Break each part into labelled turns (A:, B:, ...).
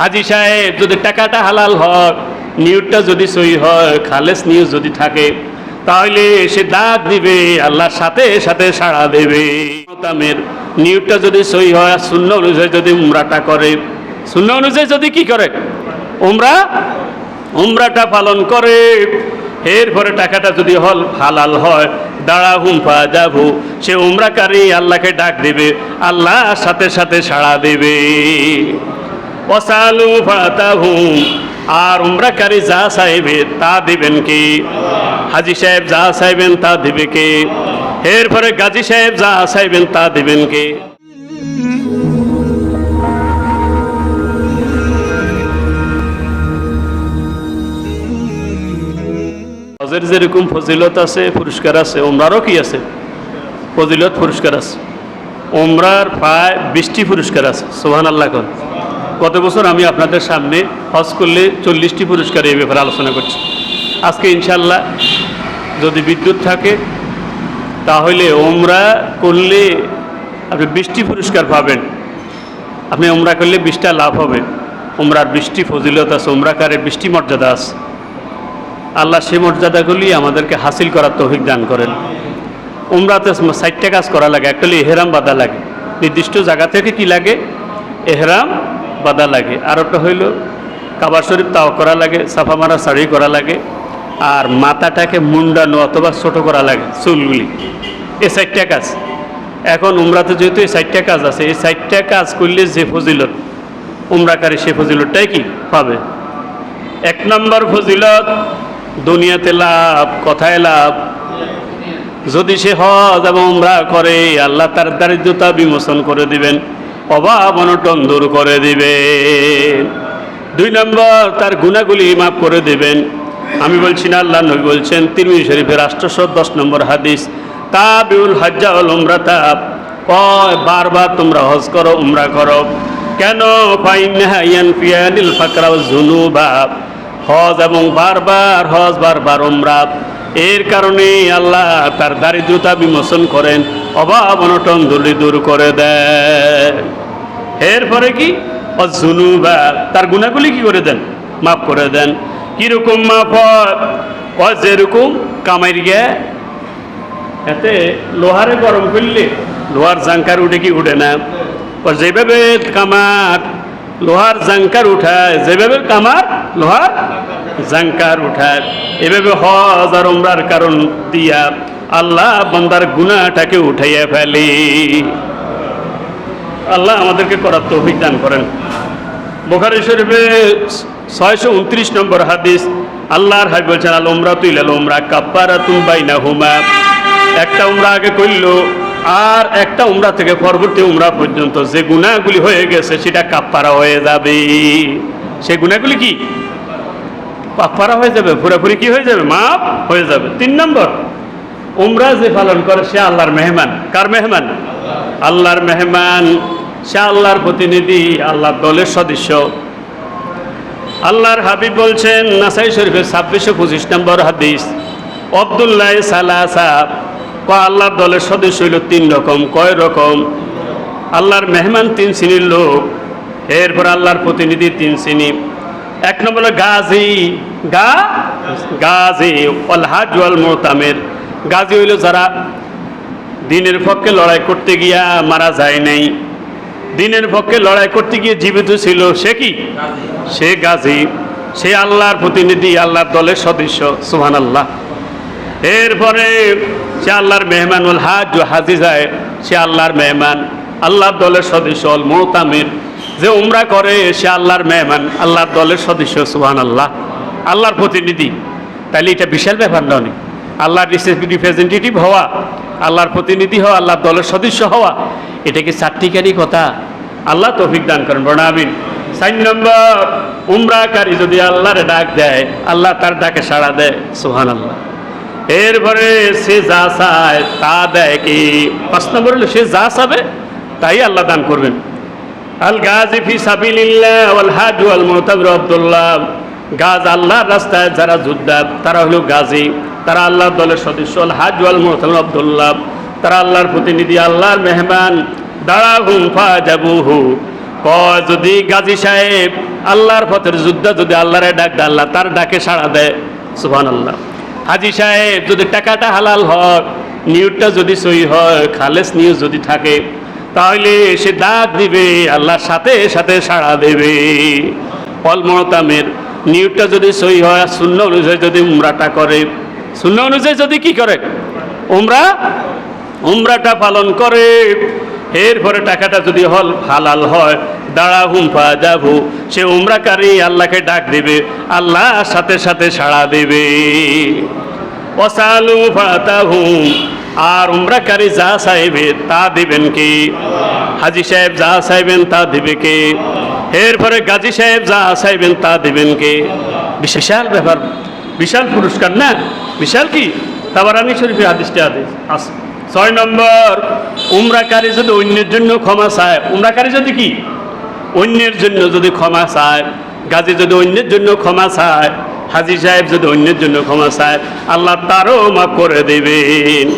A: হাজি সাহেব, যদি টাকাটা হালাল হয় নিউজটা যদি সই হয়, খালেস নিউজ যদি থাকে, তাহলে সে ডাক দিবে আল্লাহর সাথে সাথে সাড়া দেবে। তামের নিউজটা যদি সই হয়, আর শূন্য অনুযায়ী যদি উমরাটা করে শূন্য অনুযায়ী যদি কি করে? উমরা? উমরাটা পালন করে। এরপরে টাকাটা যদি হল, হালাল হয় দাঁড়া হুম পা যাব সে উমরাকারী আল্লাহকে ডাক দেবে, আল্লাহ সাথে সাথে সাড়া দেবে। ওসালু ফাতাহুম আর উমরাকারী যা চাইবে তা দিবেন কি? হাজি সাহেব যা চাইবেন তা দিবে কে? এরপরে গাজী সাহেব যা চাইবেন তা দিবেন কে? হজের যেরকম ফজিলত আছে, পুরস্কার আছে ওমরারও কি আছে? ফজিলত, পুরস্কার আছে। ওমরার প্রায় বৃষ্টি পুরস্কার আছে সোহান আল্লাহ গত বছর আমি আপনাদের সামনে হজ করলে চল্লিশটি পুরস্কার এই ব্যাপারে আলোচনা করছি। আজকে ইনশাল্লাহ যদি বিদ্যুৎ থাকে, তাহলে ওমরা করলে আপনি বৃষ্টি পুরস্কার পাবেন। আপনি ওমরা করলে বৃষ্টিটা লাভ হবে। ওমরার বৃষ্টি ফজিলত আছে, ওমরাকারের বৃষ্টি মর্যাদা আছে। আল্লাহ সে মর্যাদাগুলি আমাদেরকে হাসিল করার তৌফিক দান করেন। ওমরাতে সাইটটা কাজ করা লাগে হলো এহেরাম বাঁধা লাগে। নির্দিষ্ট জায়গা থেকে কি লাগে? এহরাম বাঁধা লাগে। আর একটা হইল, কাবার শরীফ তাও করা লাগে, সাফা মারা শাড়ি করা লাগে, আর মাথাটাকে মুন্ডানো অথবা ছোট করা লাগে, চুলগুলি। এই সাইটটা কাজ। এখন উমরাতে যেহেতু এই সাইটটা কাজ আছে, এই সাইটটা কাজ করলে যে ফজিলত, উমরাকারী সে ফজিলতটাই কি? পাবে। এক নম্বর ফজিলত, দুনিয়াতে লাভ, কথায় লাভ। যদি সে হজ এবং উমরা করে, আল্লাহ তার দারিদ্রতা বিমোচন করে দিবেন। অভাব অনটন দূর করে দিবেন দুই নম্বর, তার গুণাগুলি মাফ করে দিবেন। আমি বলছি না, আল্লাহ নবী বলছেন, তিরমিজি শরীফের রাষ্ট্রশো দশ নম্বর হাদিস, তাবিউল হজ্জা উমরা কয়, বারবার তোমরা হজ করো, উমরা করো। কেন? হজ এবং বারবার হজ, বারবার উমরা। এর কারণে আল্লাহ তার দারিদ্রতা বিমোচন করেন। অভাব অনটন দূরে দূর করে দেন এরপরে কি? অজুনুবা তার গুণাগুলি কি করে দেন? মাফ করে দেন। কীরকম মাফ হয়? যেরকম? কামাইর গে। এতে লোহারে গরম করলে লোহার জাঙ্কার উঠে কি উঠে না? যেভাবে কামার লোহার জাঙ্কার উঠায়, যেভাবে কামার লোহার জাঙ্কার উঠায়। এভাবে হজ আর উমরার কারণ দিয়া আল্লাহ বন্দার গুণাটাকে উঠাইয়া ফেলি। আল্লাহ আমাদেরকে করার তৌফিক দান করেন। বোখারি শরীফে ছয়শো উনত্রিশ নম্বর হাদিস, আল্লাহর হাই বলছেন, আল উমরা তুই লাল উমরা কাপ্পারা তুম বাইনা হুমা একটা উমরা আগে করল, আর একটা উমরা থেকে পরবর্তী উমরা পর্যন্ত যে গুণাগুলি হয়ে গেছে, সেটা কাপ্পারা হয়ে যাবে। সে গুণাগুলি কি? কাপ্পারা হয়ে যাবে, পুরোপুরি কি হয়ে যাবে? মাপ হয়ে যাবে। তিন নম্বর উমরা যে পালন করে, সে আল্লাহর মেহমান। কার মেহমান? আল্লাহর মেহমান। সে আল্লাহর প্রতিনিধি, আল্লাহর দলের সদস্য। আল্লাহর হাবিব বলছেন, নাসাই শরীফের ছাব্বিশশো পঁচিশ নম্বর হাদিস, আবদুল্লাহ সাহাব ক আল্লাহর দলের সদস্য হইল তিন রকম। কয় রকম? আল্লাহর মেহমান তিন শ্রেণির লোক, এরপর আল্লাহর প্রতিনিধি তিন শ্রেণি। এক নম্বর গাজী, গা? গাজী ওয়াল মোতামের। গাজী হইল যারা দিনের পক্ষে লড়াই করতে গিয়া মারা যায় নাই। দিনের পক্ষে লড়াই করতে গিয়ে জীবিত ছিল সে কি? সে গাজী। সে আল্লাহর প্রতিনিধি, আল্লাহর দলের সদস্য সুহান আল্লাহ এরপরে সে আল্লাহর মেহমানুল হাজ হাজি যায়, সে আল্লাহর মেহমান, আল্লাহর দলের সদস্য অল মোতামির। যে উমরা করে, সে আল্লাহর মেহমান, আল্লাহর দলের সদস্য সুহান আল্লাহ আল্লাহর প্রতিনিধি। তাহলে এটা বিশাল ব্যাপার নয় আল্লাহর রিপ্রেজেন্টেটিভ হওয়া, আল্লাহর প্রতিনিধি হওয়া, আল্লাহর দলের সদস্য হওয়া, এটা কি চারটিকারই কথা? আল্লাহ তৌফিক দান করেন আমিন। চার নম্বর উমরাকারী যদি আল্লাহর ডাক দেয়, আল্লাহ তার ডাকে সাড়া দেয় সুহান আল্লাহ এরপরে সে যা চায় তা দেয় কি? পাঁচ নম্বর হলো সে যা চাবে, তাই আল্লাহ দান করবেন। আল গাজী ফি সাবিলিল্লাহ ওয়াল হাজ ওয়াল মুতাবির আব্দুল্লাহ। গাজ আল্লাহর রাস্তায় যারা যোদ্ধা, তারা হলো গাজী, তারা আল্লাহর দলের সদস্য, আল হাজ ওয়াল মুতাবির আব্দুল্লাহ। তারা আল্লাহর প্রতিনিধি, আল্লাহর মেহমান। দাঁড়া হুম ফা যাবুহু কয়, যদি গাজী সাহেব আল্লাহর পথের যুদ্ধ যদি আল্লাহরে ডাক দেয়, আল্লাহ তার ডাকে সাড়া দেয়। সুহান আল্লাহ হাজি সাহেব, যদি টাকাটা হালাল হয়, নিউজটা যদি সই হয়, খালেস নিউজ যদি থাকে, তাহলে সে ডাক দিবে, আল্লাহর সাথে সাথে সাড়া দেবে। ফল নিউজটা যদি সই হয় শূন্য অনুযায়ী যদি উমরাটা করে শূন্য অনুযায়ী যদি কি করে? উমরা? উমরাটা পালন করে। এরপরে টাকাটা যদি হল হালাল হয়, দাঁড়া হুম, পা যাব সে উমরাকারী আল্লাহকে ডাক দেবে, আল্লাহ সাথে সাথে সাড়া দেবে। অসালু ফাতা হুম আর উমরাকারী যা চাইবে তা দিবেন কি? হাজি সাহেব যা চাইবেন তা দিবে কে? এরপরে গাজী সাহেব যা চাইবেন তা দিবেন কে? বিশাল ব্যাপার। বিশাল পুরস্কার না? বিশাল কি? তাবারানি শরীফে হাদিসটা আদেশ আছে ছয় নম্বর উমরাকারী যদি অন্যের জন্য ক্ষমা চায় উমরাকারী যদি কি? অন্যের জন্য যদি ক্ষমা চায় গাজী যদি অন্যের জন্য ক্ষমা চায় হাজি সাহেব যদি অন্যের জন্য ক্ষমা চায় আল্লাহ তারও মাফ করে দেবেন।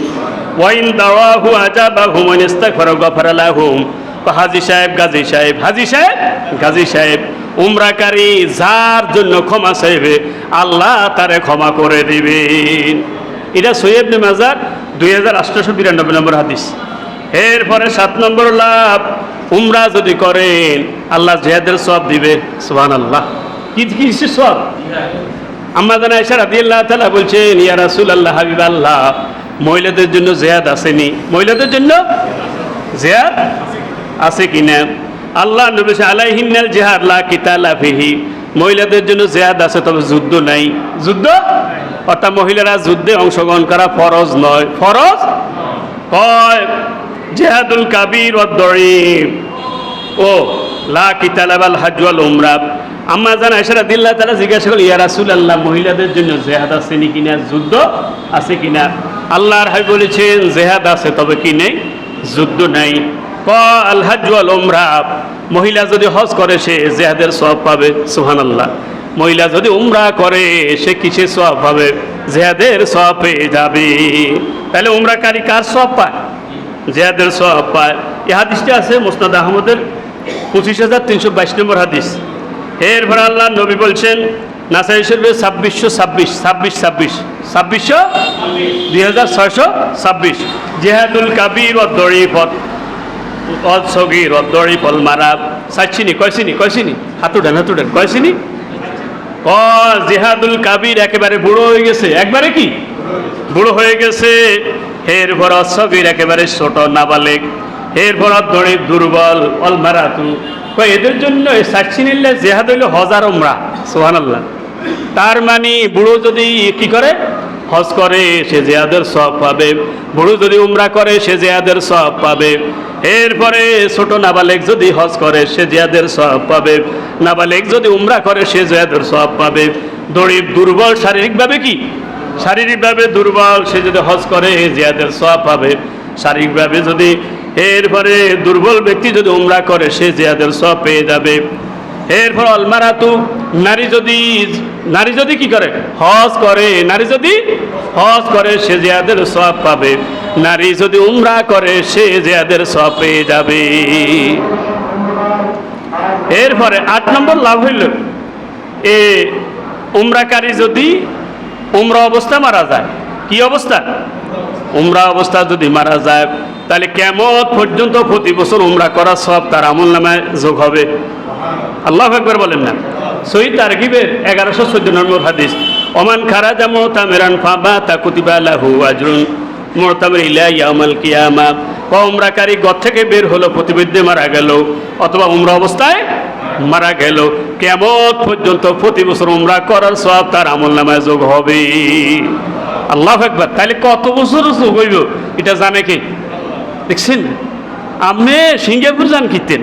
A: ওয়াইন দাওয়াহু আজাবাহু মান ইস্তাগফারা গফারা লাহুম তো হাজি সাহেব, গাজী সাহেব, হাজি সাহেব, গাজী সাহেব, উমরাকারী যার জন্য ক্ষমা চাইবে, আল্লাহ তারে ক্ষমা করে দিবেন। এটা সৈয়দ মাজার দুই হাজার আটশোশো বিরানব্বই নম্বর হাদিস। এরপরে সাত নম্বর লাভ, উমরা যদি করেন আল্লাহ জেহাদের সব দিবে। সুহান আল্লাহ কি কি সব আমাদের আয়সা রাদি আল্লাহ তালা বলছেন, ইয়া রাসুল আল্লাহ হাবিব আল্লাহ মহিলাদের জন্য জেহাদ আসেনি। মহিলাদের জন্য জেহাদ আছে কিনা? আল্লাহ নবী আলাইহিনাল জেহাদ লা কিতালা ফিহি। মহিলাদের জন্য জেহাদ আছে, তবে যুদ্ধ নাই। যুদ্ধ? অর্থাৎ মহিলারা যুদ্ধে অংশগ্রহণ করা ফরজ নয়। ফরজ? কয় জেহাদুল কাবির ও, লা কিতালাবাল হাজওয়াল উমরা। আম্মা জান আয়সারা দিল্লা তারা জিজ্ঞাসা করল ইয়া রাসুল আল্লাহ মহিলাদের জন্য জেহাদ আছে নি? কিনা যুদ্ধ আছে কিনা? আল্লাহর হাই বলেছেন, জেহাদ আছে, তবে কি নেই? যুদ্ধ নাই। মহিলা যদি হজ করে, সে জেহাদের সব পাবে সুহান আল্লাহ মহিলা যদি উমরা করে, সে কিসের সব পাবে? জেহাদের সব পেয়ে যাবে। তাহলে উমরাকারী কার সব পায়? জেহাদের সব পায়। এই হাদিসটি আছে মোস্তাদ আহমদের পঁচিশ হাজার তিনশো বাইশ নম্বর হাদিস। এরপর আল্লাহ নবী বলছেন, নাসাই শরীফের ছাব্বিশশো ছাব্বিশ ছাব্বিশ ছাব্বিশ, ছাব্বিশশো, দুই হাজার ছয়শো ছাব্বিশ। জেহাদুল কাবির ও দড়িফত অদ সগির অদ দড়িফল মারা সাইছিনি কয়সিনি কয়সিনি হাতুডেন হাতুডেন কয়সিনি ক জেহাদুল কাবির একেবারে বুড়ো হয়ে গেছে। একবারে কি? বুড়ো হয়ে গেছে। এরপর অসগির একেবারে ছোট নাবালেক। এরপর দড়ি দুর্বল অল মারাতু কয়, এদের জন্য নিলে জেহাদ হইল হজার ওমরা সোহান আল্লাহ তার মানে বুড়ো যদি কি করে হজ করে সে জেহাদের সব পাবে। বুড়ো যদি উমরা করে, সে জেহাদের সব পাবে। এরপরে ছোট নাবালেক যদি হজ করে, সে জেহাদের সব পাবে। নাবালেক যদি উমরা করে, সে জেহাদের সব পাবে। দড়িব দুর্বল, শারীরিকভাবে কি? শারীরিকভাবে দুর্বল, সে যদি হজ করে, জিয়াদের সব পাবে। শারীরিকভাবে যদি, এরপরে দুর্বল ব্যক্তি যদি উমরা করে, সে জিয়াদের সব পেয়ে যাবে। এরপর অলমারাতু নারী যদি নারী যদি কি করে? হজ করে, নারী যদি হজ করে, সে জিয়াদের সব পাবে। নারী যদি উমরা করে, সে জিয়াদের সব যাবে। এরপরে আট নম্বর লাভ হইল, এ উমরাকারী যদি উমরা অবস্থা মারা যায়, কি অবস্থা? উমরা অবস্থা যদি মারা যায়, তাহলে কেমন পর্যন্ত প্রতি বছর উমরা করা সব তার আমল নামায় যোগ হবে। আল্লাহ একবার বলেন না। সহিদ তারগিবের এগারোশো চোদ্দ নম্বর হাদিস, ওমান খারাজা মোহতামেরান ফাবা তা কুতিবা লাহু আজরুন। মোহতামের ইলা ইয়ামাল কিয়ামা। বা উমরাকারী গর থেকে বের হলো প্রতিবিদ্যে মারা গেল, অথবা উমরা অবস্থায় মারা গেল। কেমন পর্যন্ত প্রতি বছর উমরা করার সব তার আমল নামায় যোগ হবে। আল্লাহ একবার তাহলে কত বছর যোগ হইব? এটা জানে কি? দেখছেন? আপনি সিঙ্গাপুর যান কিতেন।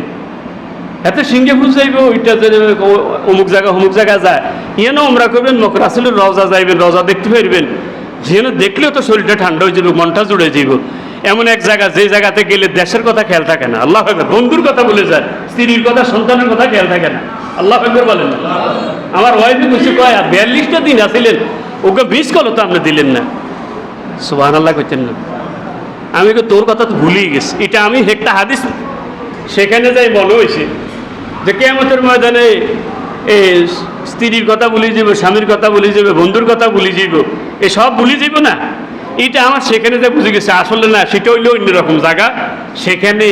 A: এত সিঙ্গাপুর যাইব, ওইটা অমুক জায়গা অমুক জায়গা যায়। ইয়েনও আমরা করবেন মকরাসুলের রজা যাইবেন রজা দেখতে পারবেন। যেন দেখলেও তো শরীরটা ঠান্ডা হয়ে যাবে, মনটা জুড়ে যাইব। এমন এক জায়গা, যে জায়গাতে গেলে দেশের কথা খেয়াল থাকে না। আল্লাহ একবার বন্ধুর কথা বলে যায়, স্ত্রীর কথা, সন্তানের কথা খেয়াল থাকে না। আল্লাহ একবার বলেন আমার ওয়াইফে বসে কয় বিয়াল্লিশটা দিন আসিলেন ওকে বিশ কল তো আপনি দিলেন না? সুবাহ আল্লাহ করছেন না। আমি তোর কথা তো ভুলেই গেছি। এটা আমি একটা হাদিস, সেখানে যাই বলো হয়েছে যে কেমতের ময়দানে স্ত্রীর কথা বলি যাব স্বামীর কথা বলি যাবে বন্ধুর কথা বলি যাব এ সব বলি যাব না। এটা আমার সেখানে যে বুঝে গেছে, আসলে না, সেটা হইল অন্যরকম জায়গা। সেখানে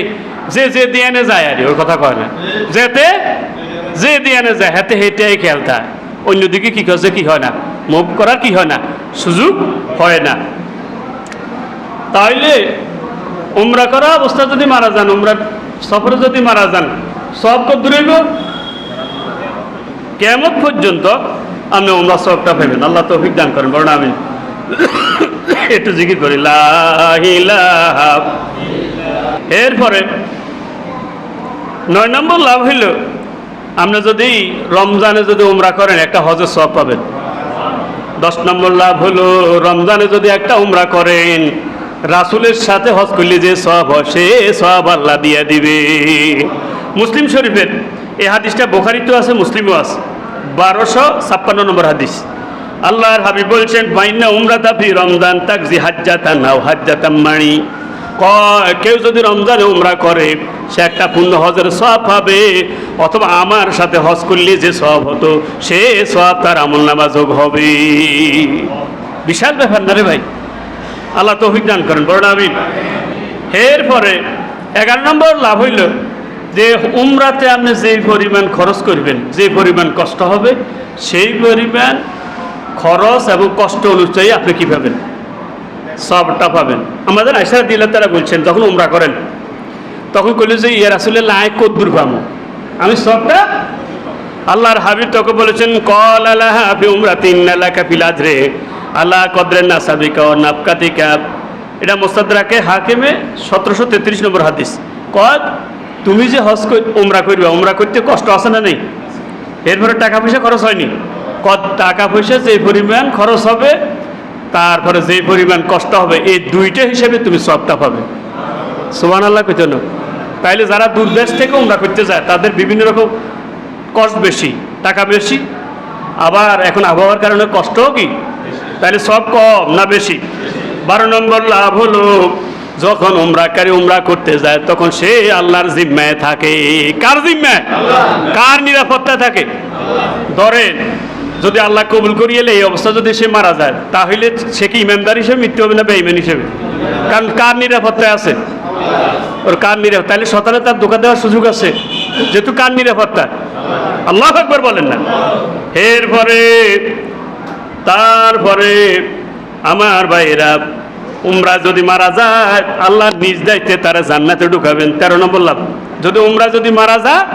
A: যে যে দিয়ানে যায় আর, ওর কথা কয় না। যেতে, যে দিয়ানে যায় হাতে হেঁটেই খেলতা অন্যদিকে কি করছে, কি হয় না। মুভ করার কি হয় না। সুযোগ হয় না। তাইলে উমরা করা অবস্থা যদি মারা যান, উমরা সফরে যদি মারা যান, সব কত দূরেইব কেমন পর্যন্ত আপনি উমরা সবটা পাবেন আল্লাহ তৌফিক দান করেন বড় আমি একটু জিকির করি এরপরে নয় নম্বর লাভ হইল, আপনি যদি রমজানে যদি উমরা করেন, একটা হজের সব পাবেন। দশ নম্বর লাভ হলো রমজানে যদি একটা উমরা করেন, রাসুলের সাথে হজ করলে যে সব হয়, সে সব আল্লাহ দিয়ে দিবে। মুসলিম শরীফের, এই হাদিসটা বোখারিতেও আছে, মুসলিমও আছে। বারোশো ছাপ্পান্ন নম্বর হাদিস। আল্লাহর হাবিব বলছেন বাইনা উমরা তাফি রমজান তাক জি হাজ্জাতা নাও হাজ্জাতাম মানি। কেউ যদি রমজানে উমরা করে, সে একটা পূর্ণ হজের সব পাবে। অথবা আমার সাথে হজ করলে যে সব হতো, সে সব তার আমল নামা যোগ হবে। বিশাল ব্যাপার না রে ভাই? আল্লাহ তৌফিক দান করেন, বড় আমিন। এরপরে এগারো নম্বর লাভ হইল যে উমরাতে আপনি যেই পরিমাণ খরচ করবেন যে পরিমাণ কষ্ট হবে, সেই পরিমাণ খরচ এবং কষ্ট অনুযায়ী আপনি কী পাবেন? সবটা পাবেন। আমাদের আশা দিলে তারা বলছেন, যখন উমরা করেন, তখন কইলে যে ইয়ার আসলে লাই কদ্দুর পামো আমি সবটা আল্লাহর হাবিব তোকে বলেছেন, কল আল্লাহ হাবি উমরা তিন এলাকা ফিলাজরে আল্লাহ, কদরের না সাবিকা ও নাপকাতিকা এটা মোস্তাদরাকে হাকিমে সতেরোশো তেত্রিশ নম্বর হাদিস। কদ তুমি যে হজ উমরা করবে উমরা করতে কষ্ট আছে না নেই? এরপরে টাকা পয়সা খরচ হয়নি? টাকা পয়সা যে পরিমাণ খরচ হবে, তারপরে যে পরিমাণ কষ্ট হবে, এই দুইটা হিসেবে তুমি সবটা পাবে। সোমান আল্লাহ কইতেন তাইলে যারা দূর দেশ থেকে উমরা করতে যায়, তাদের বিভিন্ন রকম কষ্ট বেশি, টাকা বেশি। আবার এখন আবহাওয়ার কারণে কষ্টও কি? তাহলে সব কম না বেশি? বারো নম্বর লাভ হলো যখন উমরাকারী উমরা করতে যায়, তখন সে আল্লাহর জিম্মায় থাকে। কার জিম্মায়? কার নিরাপত্তা থাকে? ধরেন, যদি আল্লাহ কবুল করিয়ে এলে এই অবস্থা যদি সে মারা যায়, তাহলে সে কি ইমানদার হিসেবে, মৃত্যু হবে না বেঈমান হিসেবে? কারণ কার নিরাপত্তায় আছে? ওর কার নিরাপত্তা? তাহলে সতানে তার দোকান দেওয়ার সুযোগ আছে। যেহেতু কার নিরাপত্তা? আল্লাহ একবার বলেন না। এরপরে, তারপরে আমার ভাইয়েরা উমরা যদি মারা যায়, আল্লাহ নিজ দায়িত্বে তারা জান্নাতে ঢুকাবেন। তেরো নম্বর লাভ। যদি উমরা যদি মারা যায়,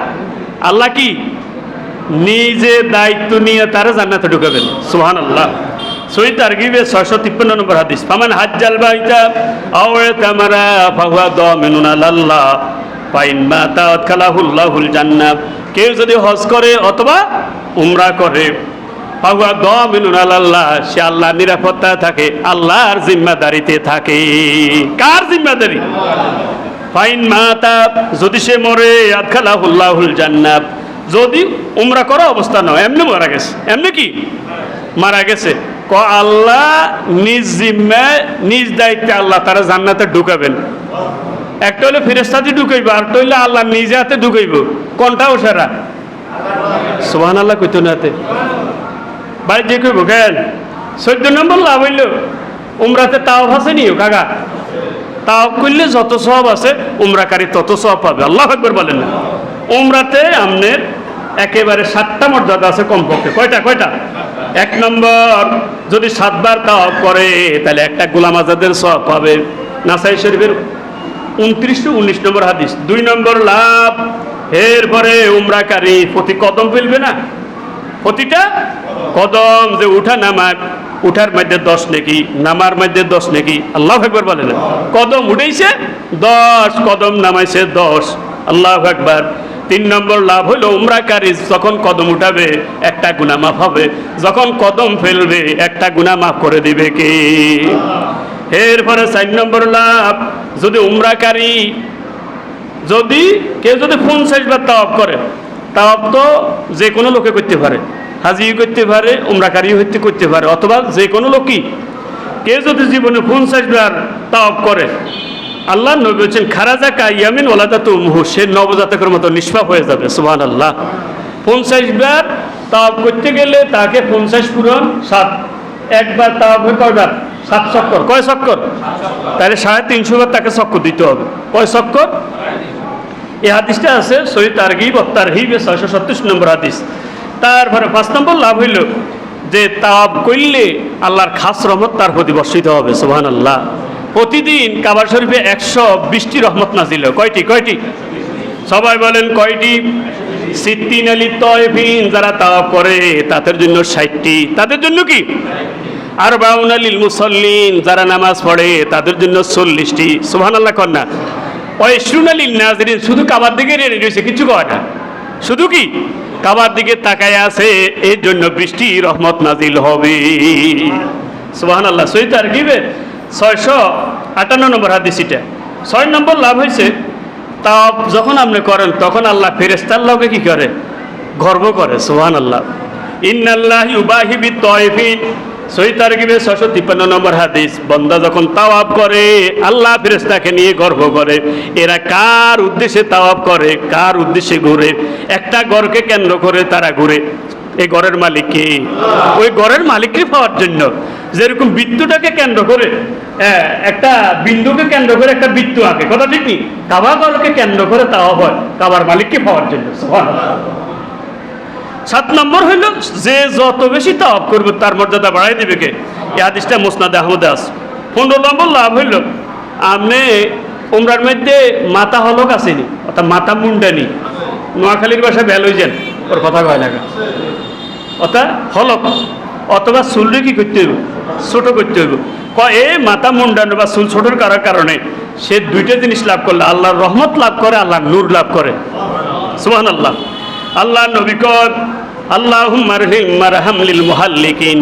A: আল্লাহ কি? নিজে দায়িত্ব নিয়ে তারা জান্নাতে ঢুকাবেন। সুহান আল্লাহ সই তারগিবে ছয়শো তিপ্পান্ন নম্বর হাদিস। ফামান হাজ্জাল বাইতা আওয়ে তামারা ফাহুয়া দামিনুন আলাল্লাহ। পাইন মা তাওয়াত খালাহুল্লাহুল জান্নাত। কেউ যদি হজ করে অথবা উমরা করে ফাহুয়া দামিনুন আলাল্লাহ, সে আল্লাহ নিরাপত্তা থাকে, আল্লাহর জিম্মাদারিতে থাকে। কার জিম্মাদারি? ফাইন মাতা, যদি সে মরে, আদখালাহুল্লাহুল জান্নাত। যদি উমরা করা অবস্থা নয় এমনি মারা গেছে। এমনি কি? মারা গেছে। ক আল্লাহ নিজ জিম্মায়, নিজ দায়িত্বে আল্লাহ তারা জান্নাতে ঢুকাবেন। একটা হলে ফিরেস্তাতে ঢুকাইব, আর একটা হইলে আল্লাহ নিজে হাতে ঢুকাইব। কোনটাও সেরা সোহান আল্লাহ কইতো না ভাই যে কইব কেন চোদ্দ নম্বর লাভ হইল, উমরাতে তাও ভাসে নিও, কাকা। তাও করলে যত সব আছে, উমরাকারী তত সব পাবে। আল্লাহ একবার বলেন না। উমরাতে আমনের একেবারে সাতটা মর্যাদা আছে কমপক্ষে। কয়টা কয়টা? এক নম্বর, যদি সাতবার তাও করে, তাহলে একটা গোলাম আজাদের সব পাবে। নাসাই শরীফের উনত্রিশ টু উনিশ নম্বর হাদিস। দুই নম্বর লাভ, এরপরে উমরাকারী প্রতি কদম ফেলবে না? প্রতিটা কদম যে উঠা নামার, উঠার মধ্যে দশ নাকি, নামার মধ্যে দশ নাকি, আল্লাহ একবার বলে না। কদম উঠেছে দশ কদম নামাইছে, দশ। আল্লাহ একবার তিন নম্বর লাভ হলো উমরাকারী, যখন কদম উঠাবে, একটা গুণা মাফ হবে। যখন কদম ফেলবে, একটা গুণা মাফ করে দিবে কে? এরপরে চার নম্বর লাভ, যদি উমরাকারী, যদি, কেউ যদি ফোন সাইজ বা তাওয়াব করে তাওয়াব তো যে কোনো লোকে করতে পারে। হাজিও করতে পারে উমরাকারী হইতে করতে পারে, অথবা যে কোনো লোকই। কেউ যদি জীবনে সাইজবার তাওয়াব করে, আল্লাহ নবী বলছেন খারাজা কাইয়ামিন ওলাদা তো মুহু সে নবজাতকের মতো নিষ্পাপ হয়ে যাবে সুহান আল্লাহ পঞ্চাশ বার তাওয়াব করতে গেলে তাকে পঞ্চাশ পূরণ সাত, একবার তাওয়াব হয়ে কয়বার? সাত চক্কর। কয় চক্কর? তাহলে সাড়ে তিনশো বার তাকে চক্কর দিতে হবে। কয় চক্কর? এই হাদিসটা আছে সৈয়দ তারগিব ও তারহিব, ছয়শো সত্তর নম্বর হাদিস। তারপরে পাঁচ নম্বর লাভ হইল যে তাওয়াব করলে আল্লাহর খাস রহমত তার প্রতি বর্ষিত হবে সুহান আল্লাহ প্রতিদিন কাবার শরীফে একশো বিশটি রহমত নাজিল কয়টি কয়টি? সবাই বলেন কয়টি? সিদ্দিন আলী তয়ফিন যারা তাওয়াব করে, তাদের জন্য ষাটটি। তাদের জন্য কি? আর বাউন আলীল মুসল্লিন যারা নামাজ পড়ে, তাদের জন্য চল্লিশটি। সুহান আল্লাহ কন্যা ওয়েশ্রুন আলীল নাজরিন শুধু কাবার দিকে রয়েছে কিছু কয় না। শুধু কি? কাবার দিকে তাকায় আছে এর জন্য বৃষ্টি রহমত নাজিল হবে। সুহান আল্লাহ সৈত আর গিবে ছয়শো আটান্ন নম্বর হাদিস এটা ছয় নম্বর লাভ হয়েছে, তা যখন আপনি করেন, তখন আল্লাহ ফেরেস্তার লোকে কি করে? গর্ব করে সুহান আল্লাহ ইন্নাল্লাহ ইউবাহিবি তয়ফিন সই তারকিবে ছশো তিপ্পান্ন নম্বর হাদিস, বন্দা যখন তাওয়াব করে, আল্লাহ ফেরেস্তাকে নিয়ে গর্ব করে, এরা কার উদ্দেশ্যে তাওয়াব করে, কার উদ্দেশ্যে ঘুরে? একটা গড়কে কেন্দ্র করে তারা ঘুরে। এই গড়ের মালিককে ওই গড়ের মালিককে পাওয়ার জন্য। যেরকম বৃত্তটাকে কেন্দ্র করে একটা বিন্দুকে কেন্দ্র করে একটা বৃত্ত আঁকে। কথা ঠিক নি কাবা গড়কে কেন্দ্র করে তাওয়াব হয়, কাবার মালিককে পাওয়ার জন্য। সাত নম্বর হইল, যে যত বেশি তাওয়াব করবে, তার মর্যাদা বাড়াই দিবে কে? এই হাদিসটা মুসনাদ আহমদ আস পনেরো নম্বর লাভ হইল আপনি উমরার মধ্যে মাতা হলক আসেনি, অর্থাৎ মাথা মুন্ডানি। নোয়াখালীর হয়ে যান ওর কথা কয় লাগা অর্থাৎ হলক, অথবা চুলরে কি করতে হইব, ছোট করতে হইব। কয়, এ মাতা মুন্ডানো বা চুল ছোটোর করার কারণে সে দুইটা জিনিস লাভ করলে, আল্লাহর রহমত লাভ করে, আল্লাহর নূর লাভ করে। সুহান আল্লাহ আল্লাহ নবীকর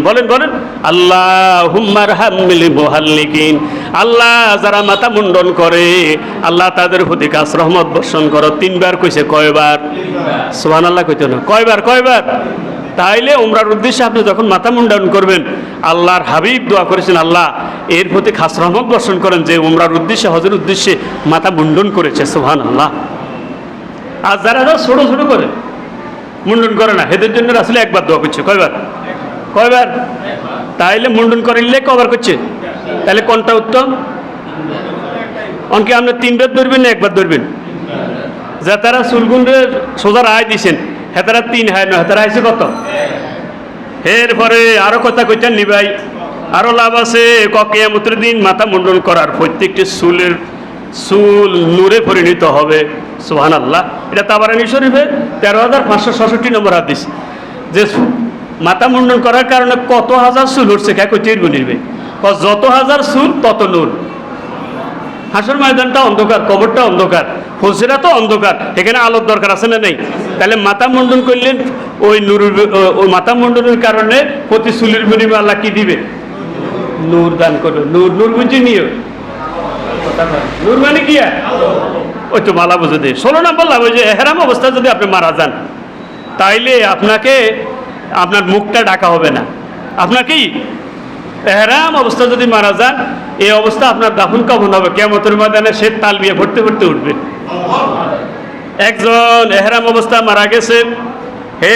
A: বলেন বলেন। আল্লাহ আল্লাহ করে, আল্লাহ তাদের প্রতি বর্ষণ তিনবার কইছে কয়বার? সুহান আল্লাহ না। তাইলে উমরার উদ্দেশ্যে আপনি যখন মাথা মুন্ডন করবেন, আল্লাহর হাবিব দোয়া করেছেন, আল্লাহ এর প্রতি খাস রহমত বর্ষণ করেন যে উমরার উদ্দেশ্যে, হজের উদ্দেশ্যে মাথা মুন্ডন করেছে সোহান আল্লাহ আর যারা ছোটো ছোটো করে মুন্ডন করে না। এদের জন্য আসলে একবার দোয়া করছে। কয়বার? কয়বার? তাইলে মুন্ডন করিলে কবার করছে? তাহলে কোনটা উত্তম? অঙ্কে আপনি তিনবার ধরবেন না, একবার ধরবেন। যা তারা চুলগুন্ডের সোজা রায় দিছেন। হেতারা তিন হায় না হেতারা আইছে কত? এরপরে আরও কথা কইতেন নি ভাই। আরও লাভ আছে ককেয়ামতের দিন মাথা মুন্ডন করার প্রত্যেকটি চুলের চুল নূরে পরিণত হবে। সোহান আল্লাহ এটা তাবারানি শরীফে তেরো হাজার পাঁচশো ছষট্টি নম্বর হাদিস। যে মাথা মুন্ডন করার কারণে কত হাজার চুল উঠছে, কে কই তীর নিবে যত হাজার চুল, তত নূর হাসর ময়দানটা অন্ধকার, কবরটা অন্ধকার হোসেরা তো অন্ধকার। এখানে আলোর দরকার আছে না নেই? তাহলে মাথা মুন্ডন করলেন ওই নূর ওই মাথা মুন্ডনের কারণে প্রতি চুলির বিনিময়ে আল্লাহ কি দিবে? নূর দান করবে। নূর নূর বুঝি নিও নূর মানে কি আর? ওই তো মালা বুঝে দে। ষোলো নম্বর লাভ ওই যে এহেরাম অবস্থা যদি আপনি মারা যান, তাইলে আপনাকে, আপনার মুখটা ডাকা হবে না। আপনার কি? এহরাম অবস্থা যদি মারা যান, এই অবস্থা আপনার দাফন কাফন হবে। কেমতের ময়দানে সে তাল বিয়ে ভরতে ভরতে উঠবে। একজন এহরাম অবস্থা মারা গেছে।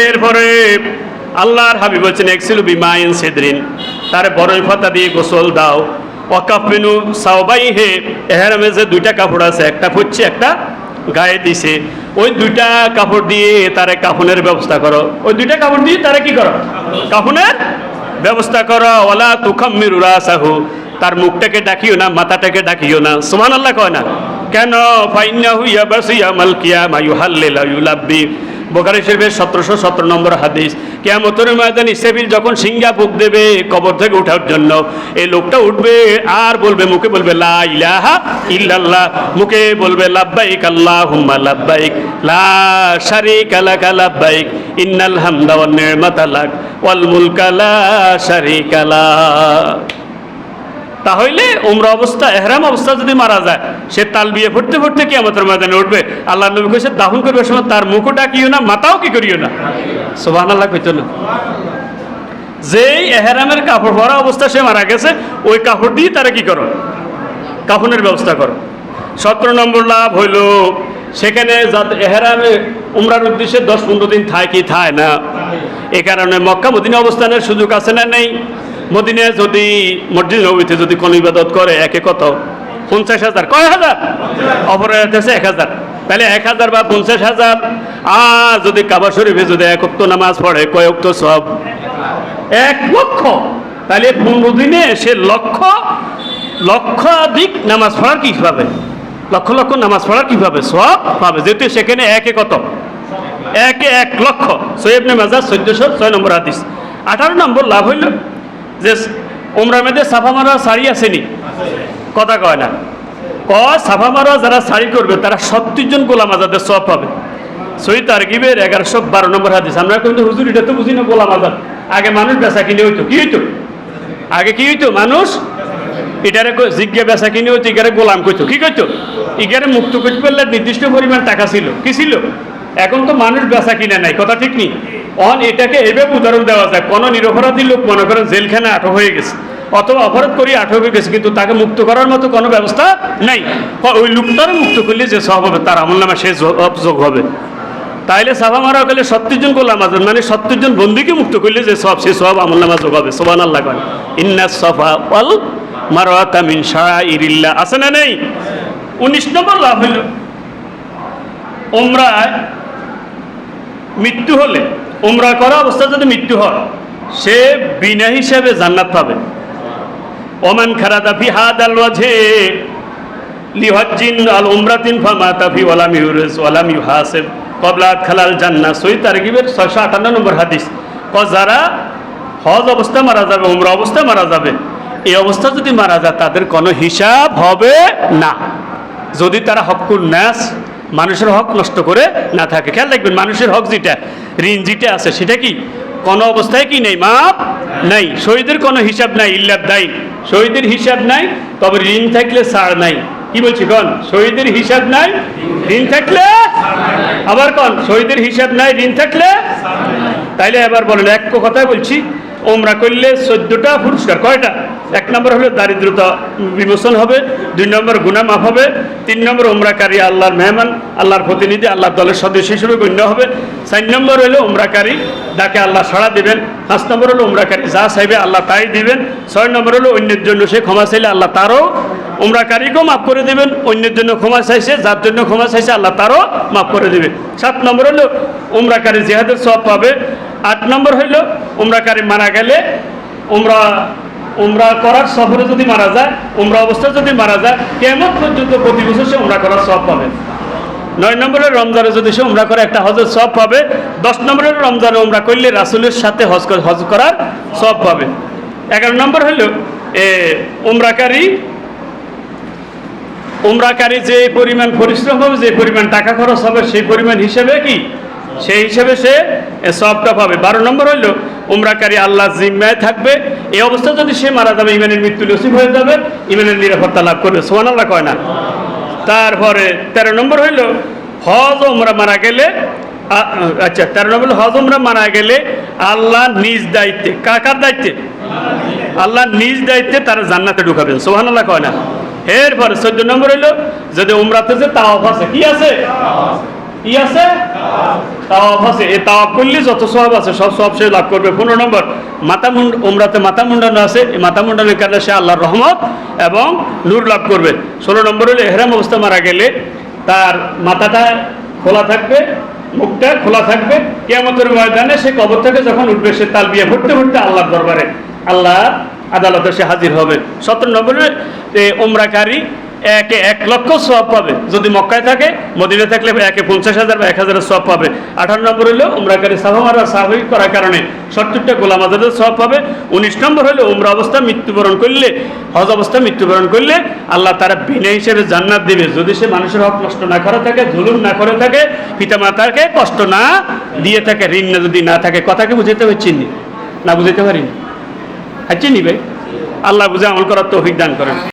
A: এরপরে আল্লাহর হাবি বলছেন একছিল বিমাইন সেদরিন। তারে বড়ই ফাতা দিয়ে গোসল দাও। অকাফিনু সাওবাই হে এহরামে যে দুইটা কাপড় আছে, একটা ফুটছে একটা গায়ে দিছে। ওই দুইটা কাপড় দিয়ে তারে কাফনের ব্যবস্থা করো। ওই দুইটা কাপড় দিয়ে তারে কি করো? কাফনের ব্যবস্থা করো। ওলা তুখাম্মির উরাসাহু তার মুখটাকে ডাকিও না, মাথাটাকে ডাকিও না। সুমান আল্লাহ কয় না? কেন? ফাইন্নাহু ইয়াবাসিয়া মালকিয়া মায়ু মায়ুহাল্লিলা ইউলাব্বি। বোকারি শরীফের সতেরোশো সতেরো নম্বর হাদিস, কেয়ামতের ময়দান ইসেবিল যখন সিঙ্গা বুক দেবে কবর থেকে ওঠার জন্য, এই লোকটা উঠবে আর বলবে, মুখে বলবে, লা ইলাহা ইল্লাল্লাহ মুখে বলবে, লাব্বাইক আল্লাহুম্মা লাব্বাইক লা শারিকা লাকা লাব্বাইক ইন্নাল হামদা ওয়ান নি'মাতা লাক ওয়াল মুলকা লা শারিকা লাক তাহলে উমরা অবস্থা, এহরাম অবস্থা যদি মারা যায়, সে তাল বিয়ে ফুটতে ফুটতে কি আমাদের ময়দানে উঠবে। আল্লাহ নবী কইছে দাফন করবে সময় তার মুখও ডাকিও না, মাথাও কি করিও না? সোহান আল্লাহ কইতো না যেই এহরামের কাপড় পরা অবস্থা সে মারা গেছে, ওই কাপড় দিয়ে তারা কি করো? কাফনের ব্যবস্থা করো। সতেরো নম্বর লাভ হইল, সেখানে এহেরামে উমরার উদ্দেশ্যে দশ পনেরো দিন থায় কি থায় না? এ কারণে মক্কা মদিনা অবস্থানের সুযোগ আছে না নেই? মদিনে যদি, মসজিদ নবীতে যদি কোনো ইবাদত করে, একে কত? পঞ্চাশ হাজার। কয় হাজার? অপরাধ আছে এক হাজার। তাহলে এক হাজার বা পঞ্চাশ হাজার। আর যদি কাবা শরীফে যদি এক অক্ত নামাজ পড়ে, কয় অক্ত সব এক লক্ষ তাহলে পনেরো দিনে সে লক্ষ, লক্ষাধিক নামাজ পড়ার কি পাবে? লক্ষ লক্ষ নামাজ পড়ার কি পাবে? সব পাবে। যেহেতু সেখানে একে কত? একে এক লক্ষ। সৈয়দ মাজার চোদ্দশো ছয় নম্বর হাদিস। আঠারো নম্বর লাভ হইল। যে ওমরার মধ্যে সাফা মারা শাড়ি আসেনি। কথা কয় না। ক সাফা মারা যারা শাড়ি করবে, তারা সত্তর জন গোলাম আজাদের সব পাবে। সই তারগিবের এগারোশো বারো নম্বর হাদিস। আমরা কিন্তু হুজুর, এটা তো বুঝি না গোলাম আজাদ। আগে মানুষ বেচা কিনে হইতো, কি হইতো? আগে কি হইতো? মানুষ এটারে জিজ্ঞা বেচা কিনে হইতো ইগারে গোলাম কইতো, কি কইতো? এগারে মুক্ত করতে পারলে নির্দিষ্ট পরিমাণ টাকা ছিল। কি ছিল? এখন তো মানুষ বেচা কিনে নাই, কথা ঠিক নেই অন এটাকে এভাবে উদাহরণ দেওয়া যায়, কোনো নিরপরাধী লোক, মনে করেন জেলখানে আটক হয়ে গেছে, অথবা অপরাধ করি আটক হয়ে গেছে, কিন্তু তাকে মুক্ত করার মতো কোনো ব্যবস্থা নাই। ওই লোকটারও মুক্ত করলে যে সব হবে, তার আমল নামে সে যোগ- হবে। তাইলে সাফা মারা গেলে সত্তর জন গোলাম আজাদ মানে সত্তর জন বন্দিকে মুক্ত করলে যে সব, সে সব আমল নামা যোগ হবে সোবান আল্লাহ কয়। ইন্না সফা ওয়াল মারওয়াতা মিন শাইরিল্লাহ আছে না নেই? উনিশ নম্বর লাভ হইল। ওমরায় মৃত্যু হলে, উমরা করা অবস্থা যদি মৃত্যু হয়, সে বিনা হিসাবে জান্নাত পাবে। ওমান খারাদা ফি হাদ আল ওয়াজে লিহজ্জিন আল উমরাতিন ফামা তাফি ওয়ালাম ইউরেস ওয়ালাম ইউহাসেব। কবলাত খালাল জান্না সই তারগিবের ছয়শো আটান্ন নম্বর হাদিস। ক যারা হজ অবস্থা মারা যাবে, উমরা অবস্থা মারা যাবে, এই অবস্থা যদি মারা যায়, তাদের কোনো হিসাব হবে না। যদি তারা হকুর ন্যাস মানুষের হক নষ্ট করে না থাকে। খেয়াল রাখবেন, মানুষের হক যেটা, ঋণ যেটা আছে, সেটা কি? কোনো অবস্থায় কি নেই? মাপ নাই। শহীদের কোনো হিসাব নাই ইল্লাদ দাইন শহীদের হিসাব নাই, তবে ঋণ থাকলে ছাড় নাই। কি বলছি কন? শহীদের হিসাব নাই, ঋণ থাকলে আবার কন? শহীদের হিসাব নাই, ঋণ থাকলে? তাইলে এবার বলেন, এক কথায় বলছি ওমরা করলে চোদ্দটা পুরস্কার, কয়টা? এক নম্বর হলো দারিদ্রতা বিমোচন হবে, দুই নম্বর গুনা মাফ হবে, তিন নম্বর ওমরাকারী আল্লাহর মেহমান, আল্লাহর প্রতিনিধি, আল্লাহর দলের সদস্য হিসেবে গণ্য হবে, চার নম্বর হলো ওমরাকারী ডাকে আল্লাহ সাড়া দিবেন, পাঁচ নম্বর হলো ওমরাকারী যা চাইবে আল্লাহ তাই দিবেন, ছয় নম্বর হলো অন্যের জন্য সে ক্ষমা চাইলে আল্লাহ তারও ওমরাকারীকেও মাফ করে দেবেন, অন্যের জন্য ক্ষমা চাইছে, যার জন্য ক্ষমা চাইছে, আল্লাহ তারও মাফ করে দেবে। সাত নম্বর হলো ওমরাকারী জেহাদের সব পাবে। আট নম্বর হইল উমরাকারী মারা গেলে উমরা উমরা করার সফরে যদি মারা যায়, উমরা অবস্থায় যদি মারা যায়, কেমন পর্যন্ত প্রতি বছর সে উমরা করার সব পাবে? নয় নম্বরের রমজানে যদি সে উমরা করে, একটা হজের সব পাবে। দশ নম্বরের রমজানে উমরা করলে রাসুলের সাথে হজ হজ করার সব পাবে। এগারো নম্বর হইল, এ উমরাকারী উমরাকারী যে পরিমাণ পরিশ্রম হবে, যে পরিমাণ টাকা খরচ হবে, সেই পরিমাণ হিসেবে কি? সেই হিসেবে সে সবটা পাবে। বারো নম্বর হইল, উমরাকারী আল্লাহ জিম্মায় থাকবে। এই অবস্থা যদি সে মারা যাবে, ইমানের মৃত্যু নসিব হয়ে যাবে, ইমানের নিরাপত্তা লাভ করবে। সোহান আল্লাহ কয় না? তারপরে তেরো নম্বর হইল, হজ ওমরা মারা গেলে আচ্ছা তেরো নম্বর হজ ওমরা মারা গেলে আল্লাহ নিজ দায়িত্বে কাকার দায়িত্বে? আল্লাহ নিজ দায়িত্বে তারা জান্নাতে ঢুকাবেন। সোহান আল্লাহ কয় না? এরপরে চোদ্দ নম্বর হইল, যদি উমরাতে যে তাওয়াফ আছে, কি আছে? কি আছে? তাওয়াফ আছে। এই তাওয়াফ করলে যত সব আছে, সব সব সে লাভ করবে। পনেরো নম্বর মাথা মুন্ড উমরাতে মাথা মুন্ডানো আছে, এই মাথা মুন্ডানোর কারণে সে আল্লাহর রহমত এবং নূর লাভ করবে। ষোলো নম্বর হলে এহরাম অবস্থা মারা গেলে তার মাথাটা খোলা থাকবে, মুখটা খোলা থাকবে। কেমতের ময়দানে সে কবর থেকে যখন উঠবে, সে তাল বিয়ে ভরতে ভরতে আল্লাহর দরবারে। আল্লাহ আদালতে সে হাজির হবে। সতেরো নম্বরে ওমরাকারী একে এক লক্ষ সব পাবে। যদি মক্কায় থাকে মদিনে থাকলে একে পঞ্চাশ হাজার বা এক হাজারের সব পাবে। আঠারো নম্বর হলো উমরাকারী সাহামারা স্বাভাবিক করার কারণে সত্তরটা গোলাম আজাদের সব পাবে। উনিশ নম্বর হলো উমরা অবস্থা মৃত্যুবরণ করলে, হজ অবস্থা মৃত্যুবরণ করলে আল্লাহ তারা বিনা হিসেবে জান্নাত দেবে। যদি সে মানুষের হক নষ্ট না করে থাকে, জুলুম না করে থাকে, পিতামাতাকে কষ্ট না দিয়ে থাকে, ঋণ না যদি না থাকে, কথাকে বুঝাতে পারছি নি? না বুঝাতে পারিনি? চিনি ভাই আল্লাহ বুঝে আমল করার তৌফিক দান করেন।